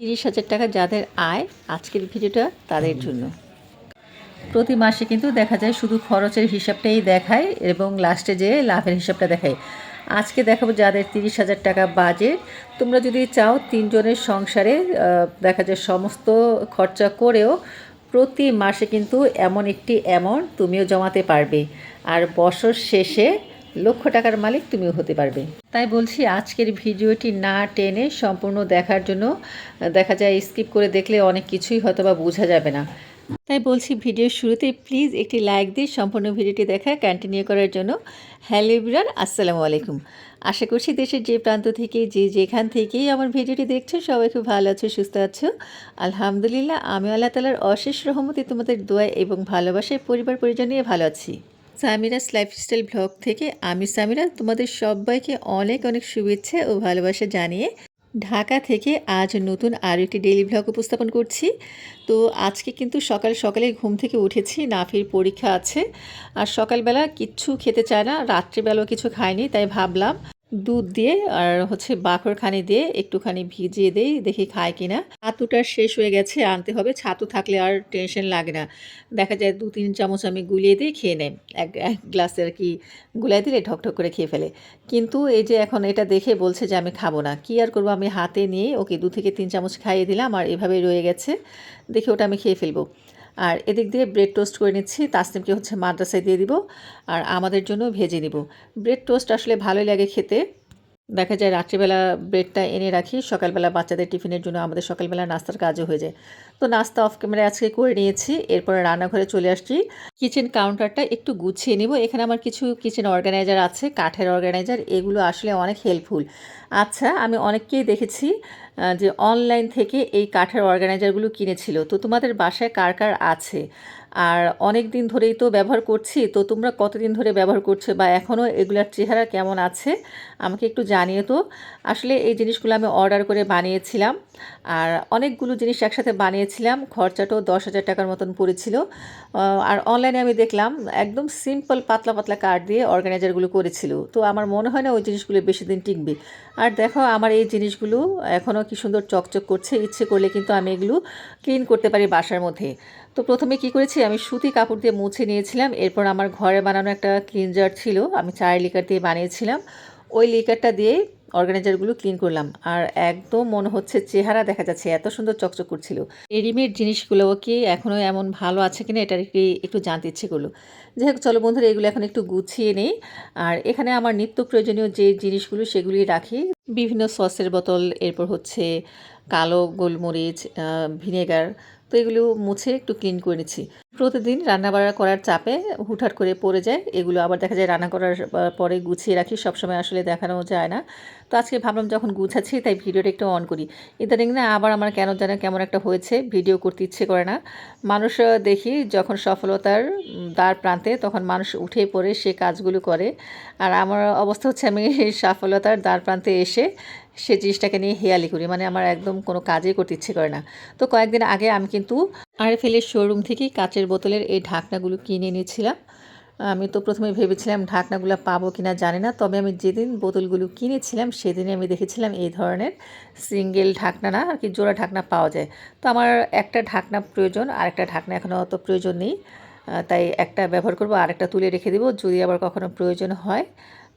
তিরিশ হাজার টাকা যাদের আয় আজকের ভিডিওটা তাদের জন্য। প্রতি মাসে কিন্তু দেখা যায় শুধু খরচের হিসাবটাই দেখায় এবং লাস্টে যে লাভের হিসাবটা দেখায়। আজকে দেখাবো যাদের তিরিশ হাজার টাকা বাজেট তোমরা যদি চাও তিনজনের সংসারে দেখা যায় সমস্ত খরচা করেও প্রতি মাসে কিন্তু এমন একটি অ্যামাউন্ট তুমিও জমাতে পারবে। আর বছর শেষে লক্ষ টাকার মালিক তুমিও হতে পারবে। তাই বলছি, আজকের ভিডিওটি না টেনে সম্পূর্ণ দেখার জন্য দেখা যায় স্কিপ করে দেখলে অনেক কিছুই হয়তো বা বোঝা যাবে না। তাই বলছি, ভিডিওর শুরুতে প্লিজ একটি লাইক দিয়ে সম্পূর্ণ ভিডিওটি দেখা কন্টিনিউ করার জন্য। হ্যালো ইবরান আসসালামু আলাইকুম। আশা করছি দেশের যে প্রান্ত থেকে, যে যেখান থেকেই আমার ভিডিওটি দেখছ, সবাই খুব ভালো আছো, সুস্থ আছো। আলহামদুলিল্লাহ, আমি আল্লাহ তালার অশেষ রহমতে তোমাদের দোয়া এবং ভালোবাসায় পরিবার পরিজন নিয়ে ভালো আছি। সামিরাস লাইফস্টাইল ব্লগ থেকে আমি সামিরা, তোমাদের সবাইকে অনেক অনেক শুভেচ্ছা ও ভালোবাসা জানিয়ে ঢাকা থেকে আজ নতুন আরও একটি ডেইলি ব্লগ উপস্থাপন করছি। তো আজকে কিন্তু সকাল সকালে ঘুম থেকে উঠেছি, নাফির পরীক্ষা আছে। আর সকালবেলা কিচ্ছু খেতে চায় না, রাত্রিবেলাও কিছু খায়নি, তাই ভাবলাম দুধ দিয়ে আর হচ্ছে বাখর খানি দিয়ে একটুখানি ভিজিয়ে দেই, দেখি খায় কিনা। ছাতুটা শেষ হয়ে গেছে, আনতে হবে। ছাতু থাকলে আর টেনশন লাগে না। দেখা যায় দু তিন চামচ আমি গুলিয়ে দিই, খেয়ে নেয় এক এক গ্লাসে আর কি গুলাই দিলে ঠকঠক করে খেয়ে ফেলে। কিন্তু এই যে এখন এটা দেখে বলছে যে আমি খাব না। কি আর করব? আমি হাতে নিয়ে ওকে দু থেকে তিন চামচ খাইয়ে দিলাম আর এভাবেই রয়ে গেছে। দেখে ওটা আমি খেয়ে ফেলব। আর এদিক দিয়ে ব্রেড টোস্ট করে নিচ্ছি। তাসনিমকে হচ্ছে মাদ্রাসায় দিয়ে দিব আর আমাদের জন্য ভেজে নিব। ব্রেড টোস্ট আসলে ভালোই লাগে খেতে। দেখা যায় রাত্রিবেলা ব্রেডটা এনে রাখি, সকালবেলা বাচ্চাদের টিফিনের জন্য আমাদের সকালবেলা নাস্তার কাজও হয়ে যায়। তো নাস্তা অফ ক্যামেরায় আজকে করে নিয়েছি, এরপরে রান্নাঘরে চলে আসছি। কিচেন কাউন্টারটা একটু গুছিয়ে নিব। এখানে আমার কিছু কিচেন অর্গানাইজার আছে, কাঠের অর্গানাইজার, এগুলো আসলে অনেক হেল্পফুল। আচ্ছা আমি অনেককেই দেখেছি যে অনলাইন থেকে এই কাঠের অর্গানাইজারগুলো কিনেছিল। তো তোমাদের বাসায় কার কার আছে? আর অনেক দিন ধরেই তো ব্যবহার করছি, তো তোমরা কতদিন ধরে ব্যবহার করছ বা এখনও এগুলার চেহারা কেমন আছে? আমাকে একটু জানিয়ে তো। আসলে এই জিনিসগুলো আমি অর্ডার করে বানিয়েছিলাম আর অনেকগুলো জিনিস একসাথে বানিয়েছিলাম, খরচাটাও দশ হাজার টাকার মতন পড়েছিল। আর অনলাইনে আমি দেখলাম একদম সিম্পল পাতলা পাতলা কার্ড দিয়ে অর্গানাইজারগুলো করেছিল। তো আমার মনে হয় না ওই জিনিসগুলো বেশি দিন টিকবে। আর দেখো আমার এই জিনিসগুলো এখনও কি সুন্দর চকচক করছে, ইচ্ছে করলে কিন্তু আমি এগুলো ক্লিন করতে পারি বাসার মধ্যে। তো প্রথমে কি করেছি, আমি সুতি কাপড় দিয়ে মুছে নিয়েছিলাম। এরপর আমার ঘরে বানানো একটা ক্লিনজার ছিল, আমি চায়ের লিকার দিয়ে বানিয়েছিলাম। ওই লিকারটা দিয়ে অর্গানাইজারগুলো ক্লিন করলাম। আর একদম মনে হচ্ছে চেহারা দেখা যাচ্ছে, এত সুন্দর চকচক করছিল রেডিমেড জিনিসগুলো কি এখনও এমন ভালো আছে কিনা, এটা কি একটু জানতে ইচ্ছে করল। যাই হোক, চলো বন্ধুরা, এগুলো এখন একটু গুছিয়ে নেই। আর এখানে আমার নিত্য প্রয়োজনীয় যে জিনিসগুলো সেগুলি রাখি। বিভিন্ন সসের বোতল, এরপর হচ্ছে কালো গোলমরিচ ভিনেগার তো এগুলো মুছে একটু ক্লিন করে নিচ্ছি। প্রতিদিন রান্নাবাড়া করার চাপে হুটহাট করে পড়ে যায়। এগুলো আবার দেখা যায় রান্না করার পরে গুছিয়ে রাখি, সবসময় আসলে দেখানো যায় না। তো আজকে ভাবলাম যখন গুছাচ্ছি তাই ভিডিওটা একটু অন করি। ইদানিং না আবার আমার কেন যেন কেমন একটা হয়েছে, ভিডিও করতে ইচ্ছে করে না। মানুষ দেখি যখন সফলতার দ্বার প্রান্তে তখন মানুষ উঠে পড়ে, সে কাজগুলো করে। আর আমার অবস্থা হচ্ছে আমি সফলতার দ্বার প্রান্তে এসে সে জিনিসটাকে নিয়ে হেয়ালি করি। মানে আমার একদম কোনো কাজই করতে ইচ্ছে করে না। তো কয়েকদিন আগে আমি কিন্তু আর আরএফএলের শোরুম থেকেই কাচের বোতলের এই ঢাকনাগুলো কিনে নিয়েছিলাম আমি তো প্রথমে ভেবেছিলাম ঢাকনাগুলো পাবো কি না জানি না। তবে আমি যেদিন বোতলগুলো কিনেছিলাম সেদিনে আমি দেখেছিলাম এই ধরনের সিঙ্গেল ঢাকনা না, আর কি জোড়া ঢাকনা পাওয়া যায়। তো আমার একটা ঢাকনা প্রয়োজন আর একটা ঢাকনা এখনও অত প্রয়োজন নেই। তাই একটা ব্যবহার করব আর একটা তুলে রেখে দেবো। যদি আবার কখনো প্রয়োজন হয়,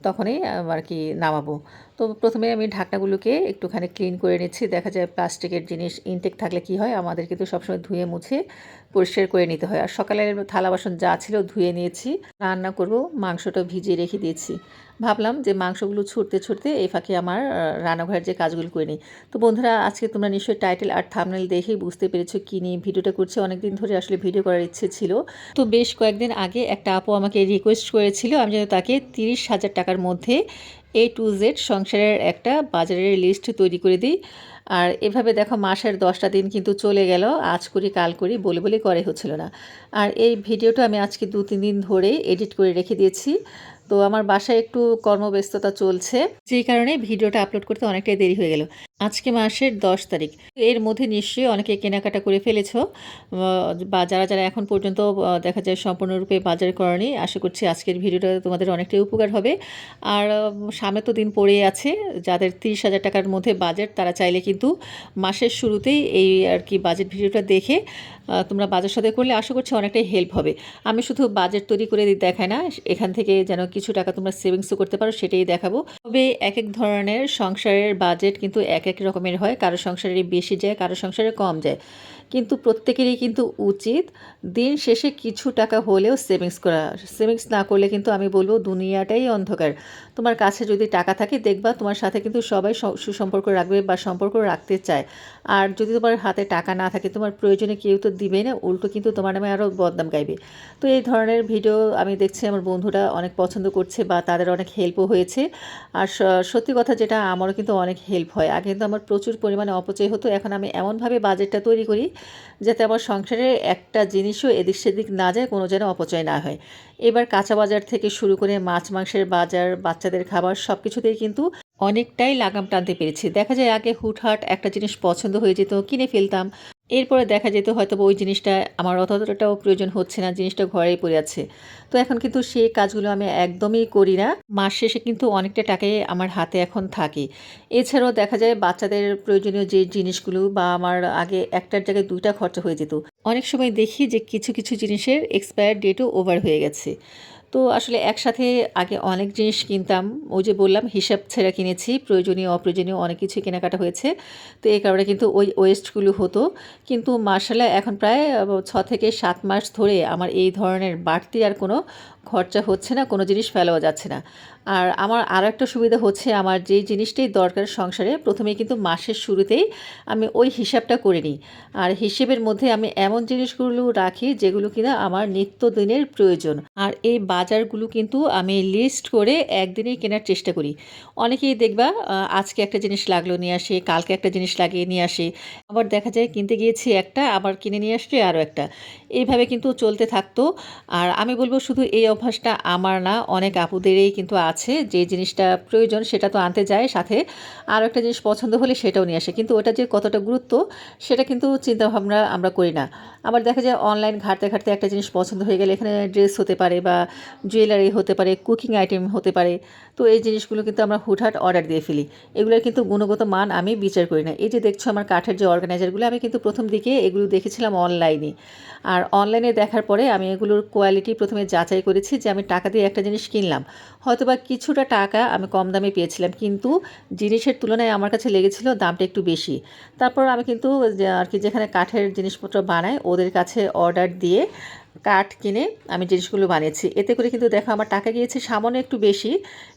তখনই আর কি নামাবো। তো প্রথমে আমি ঢাকনাগুলোকে একটুখানি ক্লিন করে নিচ্ছি। দেখা যায় প্লাস্টিকের জিনিস ইনটেক থাকলে কি হয়? আমাদের কিন্তু সবসময় ধুয়ে মুছে পরিষ্কার করে নিতে হয়। আর সকালের থালা বাসন যা ছিল ধুয়ে নিয়েছি। রান্না করব, মাংসটা ভিজিয়ে রেখে দিয়েছি। ভাবলাম যে মাংসগুলো ছুটতে ছুটতে এই ফাঁকে আমার রান্নাঘরের যে কাজগুলো করে নিই। তো বন্ধুরা, আজকে তোমরা নিশ্চয়ই টাইটেল আর থামনেল দেখেই বুঝতে পেরেছ কী নিয়ে ভিডিওটা করছি। অনেকদিন ধরে আসলে ভিডিও করার ইচ্ছে ছিল। তো বেশ কয়েকদিন আগে একটা আপু আমাকে রিকোয়েস্ট করেছিল, আমি যেন তাকে তিরিশ হাজার টাকার মধ্যে এ টু জেড সংসারের একটা বাজারের লিস্ট তৈরি করে দিই। আর এভাবে দেখো মাসের দশটা দিন কিন্তু চলে গেল, আজ করি, কাল করি, বলে বলে, করে হচ্ছিল না। আর এই ভিডিওটা আমি আজকে দু, তিন দিন ধরে এডিট করে রেখে দিয়েছি। তো আমার বাসায় একটু কর্মব্যস্ততা চলছে। যেই কারণে ভিডিওটা আপলোড করতে অনেকটাই দেরি হয়ে গেল। আজকে মাসের দশ তারিখ। এর মধ্যে নিশ্চয়ই অনেকে কেনাকাটা করে ফেলেছ। বা যারা যারা এখন পর্যন্ত দেখা যায় সম্পূর্ণরূপে বাজার করেনি, আশা করছি আজকের ভিডিওটা তোমাদের অনেকটাই উপকার হবে। আর সামনে তো দিন পড়েই আছে। যাদের তিরিশ হাজার টাকার মধ্যে বাজেট, তারা চাইলে কিন্তু কিন্তু মাসের শুরুতেই এই আর কি বাজেট ভিডিওটা দেখে তোমরা বাজার সাথে করলে আশা করছি অনেকটাই হেল্প হবে। আমি শুধু বাজেট তৈরি করে দেখাই না, এখান থেকে যেন কিছু টাকা তোমরা সেভিংসও করতে পারো, সেটাই দেখাবো। তবে এক এক ধরনের সংসারের বাজেট কিন্তু এক এক রকমের হয়, কারও সংসারে বেশি যায়, কারও সংসারে কম যায়। কিন্তু প্রত্যেকেরই কিন্তু উচিত দিন শেষে কিছু টাকা হলেও সেভিংস করা। সেভিংস না করলে কিন্তু আমি বলব দুনিয়াটাই অন্ধকার। তোমার কাছে যদি টাকা থাকে, দেখবা তোমার সাথে কিন্তু সবাই সুসম্পর্ক রাখবে বা সম্পর্ক রাখতে চায়। আর যদি তোমার হাতে টাকা না থাকে, তোমার প্রয়োজনে কেউ তো দিবে না, উল্টো কিন্তু তোমার নামে আরও বদনাম গাইবে। তো এই ধরনের ভিডিও আমি দেখছি, আমার বন্ধুরা অনেক পছন্দ করছে বা তাদের অনেক হেল্পও হয়েছে। আর সত্যি কথা যেটা, আমারও কিন্তু অনেক হেল্প হয়। আগে কিন্তু আমার প্রচুর পরিমাণে অপচয় হতো, এখন আমি এমনভাবে বাজেটটা তৈরি করি, যাতে আমার সংসারে একটা জিনিসও এদিক সেদিক না যায়, কোনো যেন অপচয় না হয়। এবার কাঁচা বাজার থেকে শুরু করে মাছ, মাংসের বাজার, বাচ্চাদের খাবার সব কিছুতেই কিন্তু অনেকটাই লাগাম টানতে পেরেছি। দেখা যায় আগে হুটহাট একটা জিনিস পছন্দ হয়ে যেত, কিনে ফেলতাম। এরপরে দেখা যেত হয়তো ওই জিনিসটা আমার অতটাও প্রয়োজন হচ্ছে না, জিনিসটা ঘরেই পড়ে আছে। তো এখন কিন্তু সেই কাজগুলো আমি একদমই করি না। মাস শেষে কিন্তু অনেকটা টাকাই আমার হাতে এখন থাকে। এছাড়াও দেখা যায় বাচ্চাদের প্রয়োজনীয় যে জিনিসগুলো বা আমার আগে একটার জায়গায় দুইটা খরচা হয়ে যেত। অনেক সময় দেখি যে কিছু কিছু জিনিসের এক্সপায়ার ডেটও ওভার হয়ে গেছে। তো আসলে একসাথে আগে অনেক জিনিস কিনতাম। ওই যে বললাম, হিসাব ছেড়া কিনেছি, প্রয়োজনীয়, অপ্রয়োজনীয় অনেক কিছু কেনাকাটা হয়েছে। তো এই কারণে কিন্তু ওই ওয়েস্টগুলো হতো। কিন্তু মার্শাল্লাহ এখন প্রায় ছ থেকে সাত মাস ধরে আমার এই ধরনের বাড়তি আর কোনো খরচা হচ্ছে না, কোনো জিনিস ফেলাও যাচ্ছে না। আর আমার আরও একটা সুবিধা হচ্ছে আমার যেই জিনিসটাই দরকার সংসারে প্রথমে কিন্তু মাসের শুরুতেই আমি ওই হিসাবটা করে নিই। আর হিসেবের মধ্যে আমি এমন জিনিসগুলো রাখি যেগুলো কিনা আমার নিত্যদিনের প্রয়োজন। আর এই বাজারগুলো কিন্তু আমি লিস্ট করে একদিনেই কেনার চেষ্টা করি। অনেকেই দেখবা আজকে একটা জিনিস লাগল, নিয়ে আসে, কালকে একটা জিনিস লাগিয়ে নিয়ে আসে। আবার দেখা যায় কিনতে গিয়েছি একটা, আবার কিনে নিয়ে আসছে আরও একটা। এইভাবে কিন্তু চলতে থাকতো। আর আমি বলব শুধু এই অভ্যাসটা আমার না, অনেক আপুদেরই কিন্তু আছে। যে জিনিসটা প্রয়োজন সেটা তো আনতে যায়। সাথে আরও একটা জিনিস পছন্দ হলে সেটাও নিয়ে আসে। কিন্তু ওটা যে কতটা গুরুত্ব, সেটা কিন্তু চিন্তাভাবনা আমরা করি না। আবার দেখা যায় অনলাইন ঘাটতে ঘাটতে একটা জিনিস পছন্দ হয়ে গেলে এখানে ড্রেস হতে পারে বা জুয়েলারি হতে পারে কুকিং আইটেম হতে পারে। তো এই জিনিসগুলো কিন্তু আমরা হুটহাট অর্ডার দিয়ে ফেলি। এগুলোর কিন্তু গুণগত মান আমি বিচার করি না। এই যে দেখছ আমার কাঠের যে অর্গানাইজারগুলো আমি কিন্তু প্রথম দিকে এগুলো দেখেছিলাম অনলাইনে আর অনলাইনে দেখার পরে আমি এগুলোর কোয়ালিটি প্রথমে যাচাই করেছি যে আমি টাকা দিয়ে একটা জিনিস কিনলাম। হয়তো বা কিছুটা টাকা আমি কম দামে পেয়েছিলাম, কিন্তু জিনিসের তুলনায় আমার কাছে লেগেছিল দামটা একটু বেশি। তারপর আমি কিন্তু আর কি যেখানে কাঠের জিনিসপত্র বানাই, ওদের কাছে অর্ডার দিয়ে কাঠ কিনে আমি জিনিসগুলো বানিয়েছি। এতে করে কিন্তু দেখো আমার টাকা গিয়েছে সামান্য একটু বেশি,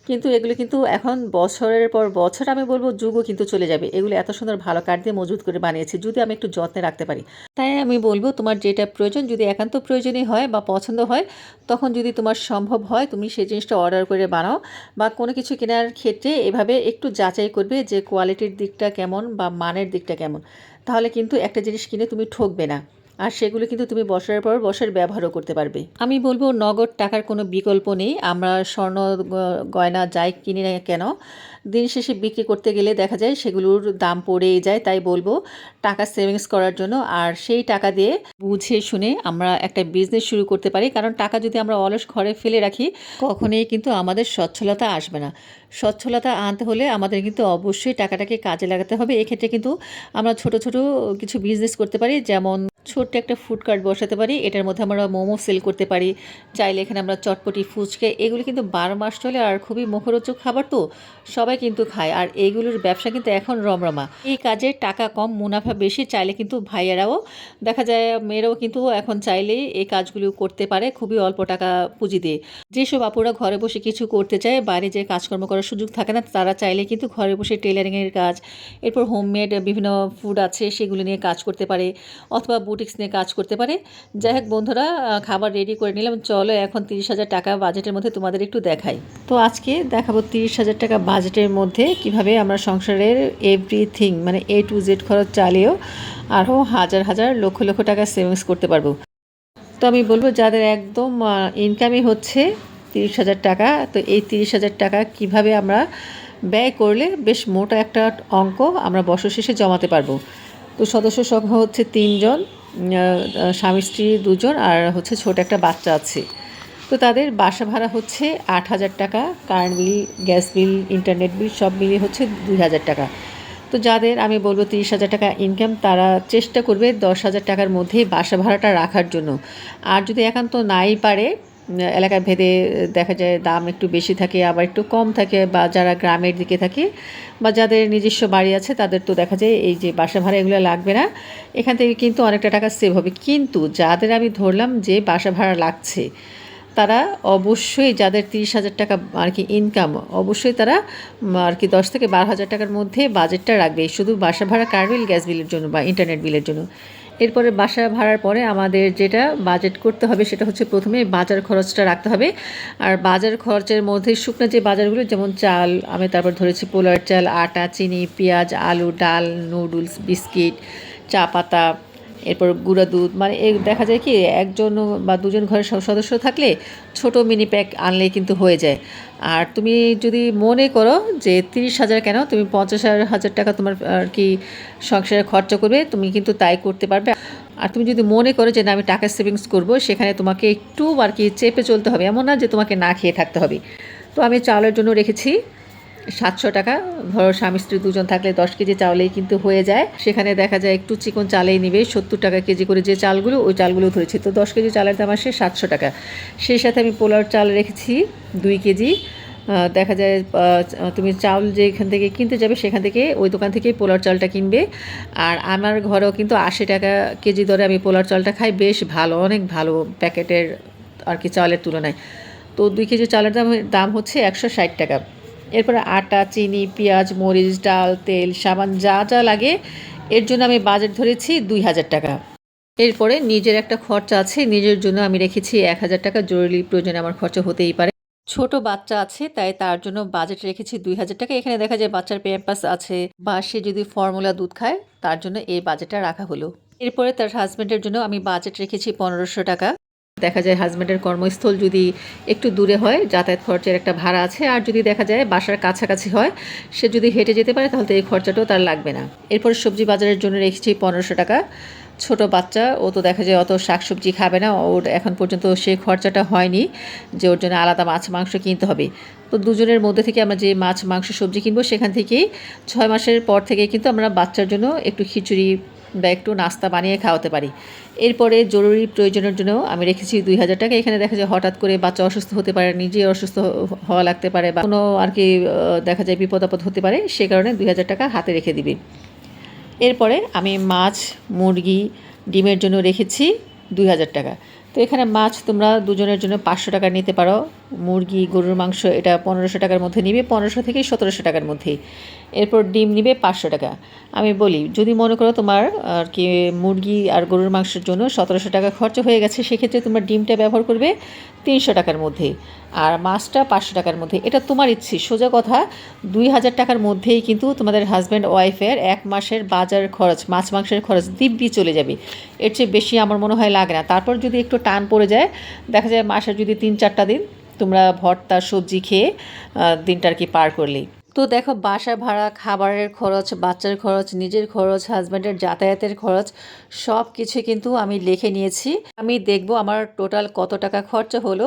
কিন্তু এগুলো কিন্তু এখন বছরের পর বছর আমি বলব যুগও কিন্তু চলে যাবে। এগুলো এত সুন্দর ভালো কাঠ দিয়ে মজুত করে বানিয়েছি, যদি আমি একটু যত্নে রাখতে পারি। তাই আমি বলব তোমার যেটা প্রয়োজন, যদি একান্ত প্রয়োজনীয় হয় বা পছন্দ হয়, তখন যদি তোমার সম্ভব হয় তুমি সেই জিনিসটা অর্ডার করে বানাও বা কোনো কিছু কেনার ক্ষেত্রে এভাবে একটু যাচাই করবে যে কোয়ালিটির দিকটা কেমন বা মানের দিকটা কেমন। তাহলে কিন্তু একটা জিনিস কিনে তুমি ঠকবে না। আর সেগুলো কিন্তু তুমি বছরের পর বসার ব্যবহারও করতে পারবে। আমি বলব নগদ টাকার কোনো বিকল্প নেই। আমরা স্বর্ণ গয়না যাই কিনি না কেন দিন শেষে বিক্রি করতে গেলে দেখা যায় সেগুলোর দাম পড়েই যায়, তাই বলব। টাকা সেভিংস করার জন্য আর সেই টাকা দিয়ে বুঝে শুনে আমরা একটা বিজনেস শুরু করতে পারি। কারণ টাকা যদি আমরা অলস ঘরে ফেলে রাখি, কখনোই কিন্তু আমাদের সচ্ছলতা আসবে না। সচ্ছলতা আনতে হলে আমাদের কিন্তু অবশ্যই টাকাটাকে কাজে লাগাতে হবে। এক্ষেত্রে কিন্তু আমরা ছোট ছোট কিছু বিজনেস করতে পারি। যেমন ছোট্ট একটা ফুড কার্ট বসাতে পারি। এটার মধ্যে আমরা মোমো সেল করতে পারি। চাইলে এখানে আমরা চটপটি ফুচকে, এগুলো কিন্তু বারো মাস চলে আর খুবই মুখরোচক খাবার তো। সবাই কিন্তু খায়। আর এইগুলোর ব্যবসা কিন্তু এখন রমরমা। এই কাজে টাকা কম, মুনাফা বেশি চাইলে কিন্তু ভাইয়েরাও, দেখা যায় মেয়েরাও কিন্তু এখন চাইলেই এই কাজগুলো করতে পারে খুবই অল্প টাকা পুঁজি দিয়ে। যেসব আপুরা ঘরে বসে কিছু করতে চায় বাইরে যে কাজকর্ম করার সুযোগ থাকে না, তারা চাইলে কিন্তু ঘরে বসে টেলারিংয়ের কাজ, এরপর হোমমেড বিভিন্ন ফুড আছে, সেগুলো নিয়ে কাজ করতে পারে, অথবা বুটিক্স নিয়ে কাজ করতে পারে। যাই হোক বন্ধুরা খাবার রেডি করে নিলাম। চলো এখন তিরিশ হাজার টাকা বাজেটের মধ্যে তোমাদের একটু দেখাই। তো আজকে দেখাবো তিরিশ হাজার টাকা বাজেটের মধ্যে কীভাবে আমরা সংসারের এভরিথিং মানে এ টু জেড খরচ চালিয়েও আরও হাজার হাজার লক্ষ লক্ষ টাকা সেভিংস করতে পারব। তো আমি বলব, যাদের একদম ইনকামই হচ্ছে তিরিশ হাজার টাকা, তো এই তিরিশ হাজার টাকা কীভাবে আমরা ব্যয় করলে বেশ মোটা একটা অঙ্ক আমরা বছর শেষে জমাতে পারব। তো সদস্য সংখ্যা হচ্ছে তিনজন স্বামী, স্ত্রী দুজন, আর হচ্ছে ছোট একটা বাচ্চা আছে। তো তাদের বাসা ভাড়া হচ্ছে আট হাজার টাকা current bill gas bill internet bill সব মিলিয়ে হচ্ছে দুই হাজার টাকা। তো যাদের আমি বলব তিরিশ হাজার টাকা ইনকাম তারা চেষ্টা করবে দশ হাজার টাকার মধ্যেই বাসা ভাড়াটা রাখার জন্য। আর যদি একান্ত নাই পারে উম, এলাকা ভেদে দেখা যায় দাম একটু বেশি থাকে আবার একটু কম থাকে বা যারা গ্রামের দিকে থাকে বা যাদের নিজস্ব বাড়ি আছে তাদের তো দেখা যায় এই যে বাসা ভাড়া এগুলো লাগবে না। এখান থেকে কিন্তু অনেকটা টাকা সেভ হবে। কিন্তু যাদের আমি ধরলাম যে বাসা ভাড়া লাগছে তারা অবশ্যই যাদের তিরিশ হাজার টাকা আর কি ইনকাম অবশ্যই তারা আর কি দশ থেকে বারো হাজার টাকার মধ্যে বাজেটটা রাখবে। শুধু বাসা ভাড়া কার বিল গ্যাস বিলের জন্য বা ইন্টারনেট বিলের জন্য। এরপরে বাসা ভাড়ার পরে আমাদের যেটা বাজেট করতে হবে সেটা হচ্ছে প্রথমে বাজার খরচটা রাখতে হবে। আর বাজার খরচের মধ্যে শুকনো যে বাজারগুলো, যেমন চাল, আমি তারপর ধরেছি পোলার চাল, আটা, চিনি, পেঁয়াজ, আলু, ডাল, নুডলস, বিস্কিট, চা পাতা এরপর গুঁড়া দুধ মানে দেখা যায় কি, একজন বা দুজন ঘরের সদস্য থাকলে ছোট মিনি প্যাক আনলেই কিন্তু হয়ে যায়। আর তুমি যদি মনে করো যে তিরিশ হাজার কেন, তুমি পঞ্চাশ হাজার টাকা তোমার, আর কি, সংসারে খরচা করবে, তুমি কিন্তু তাই করতে পারবে। আর তুমি যদি মনে করো যে না, আমি টাকা সেভিংস করব, সেখানে তোমাকে একটু আর কি চেপে চলতে হবে, এমন না যে তোমাকে না খেয়ে থাকতে হবে। তো আমি চালের জন্য রেখেছি। সাতশো টাকা। ধরো স্বামী স্ত্রী দুজন থাকলে দশ কেজি চাউলেই কিন্তু হয়ে যায়। সেখানে দেখা যায় একটু চিকন চালেই নিবে, সত্তর টাকা কেজি করে যে চালগুলো, ওই চালগুলো ধরেছি। তো দশ কেজি চালের দাম আসে সাতশো টাকা। সেই সাথে আমি পোলার চাল রেখেছি, দুই কেজি। দেখা যায় তুমি চাউল যেখান থেকে কিনতে যাবে, সেখান থেকে ওই দোকান থেকেই পোলার চালটা কিনবে। আর আমার ঘরেও কিন্তু আশি টাকা কেজি দরে আমি পোলার চালটা খাই। বেশ ভালো, অনেক ভালো প্যাকেটের আর কি চালের তুলনায়। তো দুই কেজি চালের দাম দাম হচ্ছে একশো ষাট টাকা। এরপরে আটা, চিনি, পেঁয়াজ, মরিচ, ডাল, তেল, সাবান যা যা লাগে, এর জন্য আমি বাজেট ধরেছি দুই হাজার টাকা। এরপরে নিজের একটা খরচা আছে, নিজের জন্য আমি রেখেছি এক হাজার টাকা, জরুরি প্রয়োজনে আমার খরচা হতেই পারে। ছোট বাচ্চা আছে, তাই তার জন্য বাজেট রেখেছি দুই হাজার টাকা। এখানে দেখা যায় বাচ্চার প্যাম্পাস আছে বা সে যদি ফর্মুলা দুধ খায়, তার জন্য এই বাজেটটা রাখা হলো। এরপরে তার হাজব্যান্ডের জন্য আমি বাজেট রেখেছি পনেরোশো টাকা। দেখা যায় হাজব্যান্ডের কর্মস্থল যদি একটু দূরে হয়, যাতায়াত খরচের একটা ভাড়া আছে, আর যদি দেখা যায় বাসার কাছাকাছি হয়, সে যদি হেঁটে যেতে পারে, তাহলে এই খরচাটাও তার লাগবে না। এরপর সবজি বাজারের জন্য রেখেছি পনেরোশো টাকা। ছোট বাচ্চা, ও তো দেখা যায় অত শাকসবজি খাবে না, ওর এখন পর্যন্ত সে খরচাটা হয়নি যে ওর জন্য আলাদা মাছ মাংস কিনতে হবে। তো দুজনের মধ্যে থেকে আমরা যে মাছ মাংস সবজি কিনবো, সেখান থেকেই ছয় মাসের পর থেকে কিন্তু আমরা বাচ্চার জন্য একটু খিচুড়ি বা একটু নাস্তা বানিয়ে খাওয়াতে পারি। এরপরে জরুরি প্রয়োজনের জন্য আমি রেখেছি দুই হাজার টাকা। এখানে দেখা যায় হঠাৎ করে বাচ্চা অসুস্থ হতে পারে নিজে অসুস্থ হওয়া লাগতে পারে বা কোনো আর কি দেখা যায় বিপদ আপদ হতে পারে, সে কারণে দুই হাজার টাকা হাতে রেখে দিবে। এরপরে আমি মাছ, মুরগি, ডিমের জন্য রেখেছি দুই হাজার টাকা। তো এখানে মাছ তোমরা দুজনের জন্য পাঁচশো টাকা নিতে পারো। মুরগি, গরুর মাংস এটা পনেরোশো টাকার মধ্যে নিবে, পনেরোশো থেকে সতেরোশো টাকার মধ্যেই। এরপর ডিম নিবে পাঁচশো টাকা। আমি বলি, যদি মনে করো তোমার, আর কি, মুরগি আর গরুর মাংসের জন্য সতেরোশো টাকা খরচ হয়ে গেছে, সেক্ষেত্রে তোমরা ডিমটা ব্যবহার করবে তিনশো টাকার মধ্যে। আর মাছটা পাঁচশো টাকার মধ্যে। এটা তোমার ইচ্ছে, সোজা কথা, দুই হাজার টাকার মধ্যেই কিন্তু তোমাদের হাজব্যান্ড ওয়াইফের এক মাসের বাজার খরচ, মাছ মাংসের খরচ দিব্যি চলে যাবে। এর চেয়ে বেশি আমার মনে হয় লাগে না। তারপর যদি একটু টান পড়ে যায়, দেখা যায় মাসের যদি তিন চারটা দিন তোমরা ভর্তা, সবজি খেয়ে দিনটা আর কি পার করলেই তো দেখো বাসা ভাড়া, খাবারের খরচ, বাচ্চার খরচ, নিজের খরচ হাজব্যান্ডের যাতায়াতের খরচ, সব কিছু কিন্তু আমি লিখে নিয়েছি। আমি দেখব আমার টোটাল কত টাকা খরচা হলো।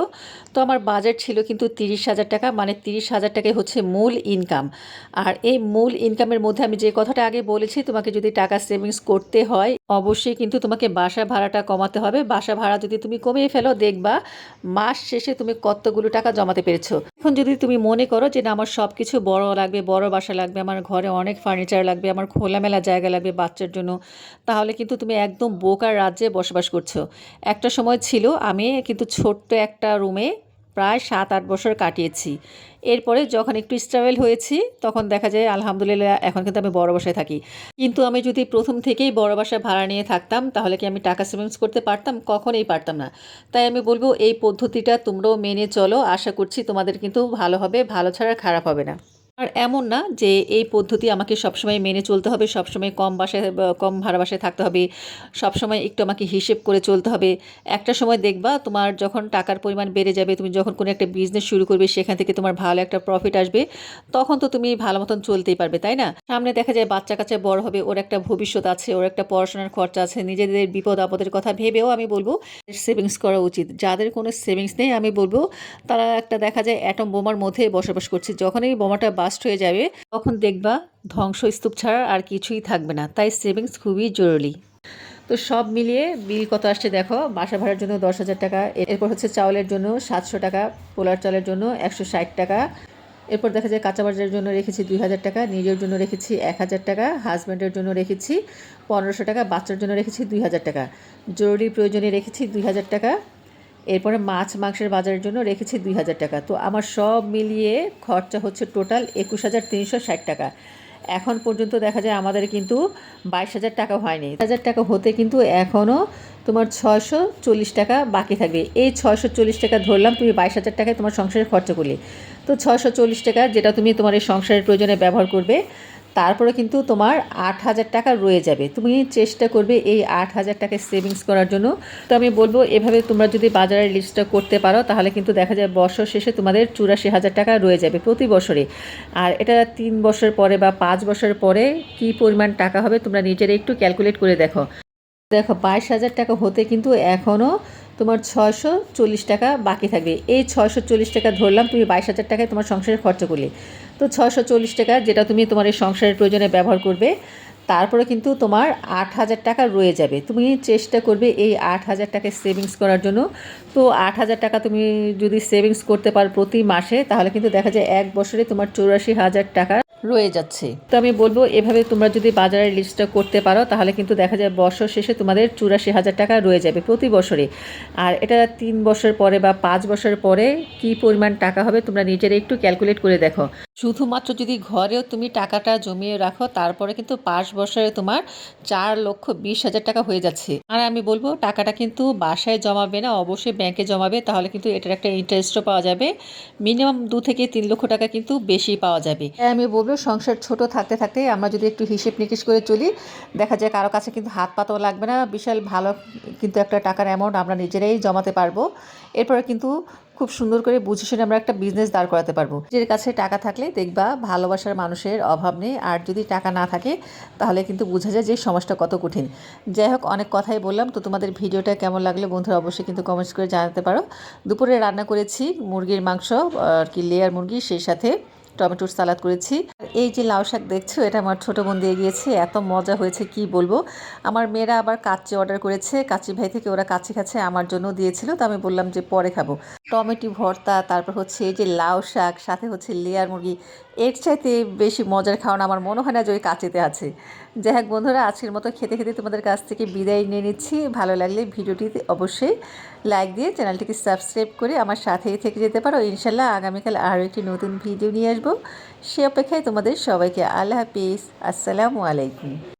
তো আমার বাজেট ছিল কিন্তু তিরিশ হাজার টাকা মানে তিরিশ হাজার টাকাই হচ্ছে মূল ইনকাম আর এই মূল ইনকামের মধ্যে আমি যে কথাটা আগে বলেছি, তোমাকে যদি টাকা সেভিংস করতে হয় অবশ্যই কিন্তু তোমাকে বাসা ভাড়াটা কমাতে হবে। বাসা ভাড়া যদি তুমি কমিয়ে ফেলো, দেখবা মাস শেষে তুমি কতগুলো টাকা জমাতে পেরেছ। এখন যদি তুমি মনে করো যে না, আমার সব কিছু বড় লাগবে, বড় বাসা লাগবে, আমার ঘরে অনেক ফার্নিচার লাগবে, আমার খোলামেলা জায়গা লাগবে বাচ্চার জন্য, তাহলে কিন্তু তুমি একদম বোকার রাজ্যে বসবাস করছ। একটা সময় ছিল, আমি কিন্তু ছোট্ট একটা রুমে প্রায় সাত, আট বছর কাটিয়েছি। এরপরে যখন একটু স্ট্রাভেল হয়েছি, তখন দেখা যায়, আলহামদুলিল্লাহ, এখন কিন্তু আমি বড় বাসায় থাকি। কিন্তু আমি যদি প্রথম থেকেই বড় বাসায় ভাড়া নিয়ে থাকতাম, তাহলে কি আমি টাকা সেভিংস করতে পারতাম? কখনই পারতাম না। তাই আমি বলব, এই পদ্ধতিটা তোমরাও মেনে চলো। আশা করছি তোমাদের কিন্তু ভালো হবে, ভালো ছাড়া খারাপ হবে না। আর এমন না যে এই পদ্ধতি আমাকে সবসময় মেনে চলতে হবে, সবসময় কম বাসায়, কম ভাড়া বাসায় থাকতে হবে, সবসময় একটু আমাকে হিসেব করে চলতে হবে। একটা সময় দেখবা তোমার যখন টাকার পরিমাণ বেড়ে যাবে, তুমি যখন কোনো একটা বিজনেস শুরু করবে, সেখান থেকে তোমার ভালো একটা প্রফিট আসবে, তখন তো তুমি ভালো মতন চলতেই পারবে, তাই না? সামনে দেখা যায় বাচ্চা কাচ্চা বড় হবে, ওর একটা ভবিষ্যৎ আছে, ওর একটা পড়াশোনার খরচা আছে, নিজেদের বিপদ আপদের কথা ভেবেও আমি বলব সেভিংস করা উচিত। যাদের কোনো সেভিংস নেই আমি বলব, তারা একটা দেখা যায় অ্যাটম বোমার মধ্যে বসবাস করছে, যখনই বোমাটা বাস্ট হয়ে যাবে, তখন দেখবা ধ্বংসস্তূপ ছাড়া আর কিছুই থাকবে না। তাই সেভিংস খুবই জরুরি। তো সব মিলিয়ে বিল কত আসছে দেখো, বাসা ভাড়ার জন্য দশ হাজার টাকা, এরপর হচ্ছে চাউলের জন্য সাতশো টাকা, পোলার চালের জন্য একশো ষাট টাকা, এরপর দেখা যায় কাঁচা বাজারের জন্য রেখেছি দুই হাজার টাকা, নিজের জন্য রেখেছি এক হাজার টাকা হাজব্যান্ডের জন্য রেখেছি পনেরোশো টাকা, বাচ্চার জন্য রেখেছি দুই হাজার টাকা। জরুরি প্রয়োজনে রেখেছি দুই হাজার টাকা এরপরে মাছ মাংসের বাজারের জন্য রেখেছি দুই হাজার টাকা। তো আমার সব মিলিয়ে খরচা হচ্ছে টোটাল একুশ হাজার তিনশো ষাট টাকা। এখন পর্যন্ত দেখা যায় আমাদের কিন্তু বাইশ হাজার টাকা হয়নি। হাজার টাকা হতে কিন্তু এখনও তোমার ছয়শো চল্লিশ টাকা বাকি থাকবে। এই ছয়শো চল্লিশ টাকা ধরলাম, তুমি বাইশ হাজার টাকায় তোমার সংসারের খরচা করলে। তো ছয়শো চল্লিশ টাকা যেটা তুমি তোমার এই সংসারের প্রয়োজনে ব্যবহার করবে তারপরে কিন্তু তোমার আট হাজার টাকা রয়ে যাবে। তুমি চেষ্টা করবে এই আট হাজার টাকা সেভিংস করার জন্য। তো আমি বলব, এভাবে তোমরা যদি বাজারের লিস্টটা করতে পারো, তাহলে কিন্তু দেখা যায় বছর শেষে তোমাদের চুরাশি হাজার টাকা রয়ে যাবে প্রতি বছরে। আর এটা তিন বছর পরে বা পাঁচ বছর পরে কি পরিমাণ টাকা হবে তোমরা নিজেরা একটু ক্যালকুলেট করে দেখো। দেখো, বাইশ হাজার টাকা হতে কিন্তু এখনও তোমার ছয়শো চল্লিশ টাকা বাকি থাকবে। এই ছয়শো চল্লিশ টাকা ধরলাম, তুমি বাইশ হাজার টাকায় তোমার সংসারের খরচা করলে। তো ছশো চল্লিশ টাকা যেটা তুমি তোমার এই সংসারের প্রয়োজনে ব্যবহার করবে, তারপরে কিন্তু তোমার আট হাজার টাকা রয়ে যাবে। তুমি চেষ্টা করবে এই আট হাজার টাকা সেভিংস করার জন্য। তো আট হাজার টাকা তুমি যদি সেভিংস করতে পারো প্রতি মাসে, তাহলে কিন্তু দেখা যায় এক বছরে তোমার চৌরাশি হাজার টাকা রয়ে যাচ্ছে। তো আমি বলব, এভাবে তোমরা যদি বাজারের লিস্টটা করতে পারো, তাহলে কিন্তু দেখা যায় বছর শেষে তোমাদের চুরাশি হাজার টাকা রয়ে যাবে প্রতি বছরে। আর এটা তিন বছর পরে বা পাঁচ বছর পরে কি পরিমাণ টাকা হবে তোমরা নিজেরা একটু ক্যালকুলেট করে দেখো। শুধুমাত্র যদি ঘরেও তুমি টাকাটা জমিয়ে রাখো, তারপরে কিন্তু পাঁচ বছরে তোমার চার লক্ষ বিশ হাজার টাকা হয়ে যাচ্ছে। আর আমি বলব, টাকাটা কিন্তু বাসায় জমাবে না, অবশ্যই ব্যাংকে জমাবে, তাহলে কিন্তু এটার একটা ইন্টারেস্টও পাওয়া যাবে। মিনিমাম দু থেকে তিন লক্ষ টাকা কিন্তু বেশি পাওয়া যাবে। আমি বলব, সংসার ছোট থাকতে থাকতে আমরা যদি একটু হিসেব নিকেশ করে চলি, দেখা যায় কারও কাছে কিন্তু হাত পাতাও লাগবে না। বিশাল ভালো কিন্তু একটা টাকার অ্যামাউন্ট আমরা নিজেরাই জমাতে পারব। এরপরে কিন্তু খুব সুন্দর করে বুঝে শুনে আমরা একটা বিজনেস দাঁড় করাতে পারব। নিজের কাছে টাকা থাকলে দেখবা ভালোবাসার মানুষের অভাব নেই, আর যদি টাকা না থাকে, তাহলে কিন্তু বোঝা যায় যে সমাজটা কত কঠিন। যাই হোক, অনেক কথাই বললাম, তো তোমাদের ভিডিওটা কেমন লাগলে বন্ধুরা অবশ্যই কিন্তু কমেন্টস করে জানাতে পারো। দুপুরে রান্না করেছি মুরগির মাংস, আর কি লেয়ার মুরগি, সেই সাথে টমেটোর সালাদ করেছি। এই যে লাউ শাক দেখছ, এটা আমার ছোটো বোন দিয়ে গিয়েছে, এত মজা হয়েছে, কি বলব? আমার মেয়েরা আবার কাচ্চি অর্ডার করেছে, কাচ্চি ভাই থেকে ওরা কাচ্চি খাচ্ছে, আমার জন্য দিয়েছিল, তো আমি বললাম যে পরে খাব। টমেটো ভর্তা, তারপর হচ্ছে এই যে লাউ শাক, সাথে হচ্ছে লেয়ার মুরগি এর চাইতে বেশি মজার খাওয়ানো আমার মনে হয় না যে ওই কাঁচিতে আছে। যাই হোক বন্ধুরা, আজকের মতো খেতে খেতে তোমাদের কাছ থেকে বিদায় নিয়ে নিচ্ছি। ভালো লাগলে ভিডিওটিতে অবশ্যই লাইক দিয়ে চ্যানেলটিকে সাবস্ক্রাইব করে আমার সাথেই থেকে যেতে পারো। ইনশাল্লাহ আগামীকাল আরও একটি নতুন ভিডিও নিয়ে আসব। সে অপেক্ষায় তোমাদের সবাইকে আল্লাহ হাফিজ। আসসালামু আলাইকুম।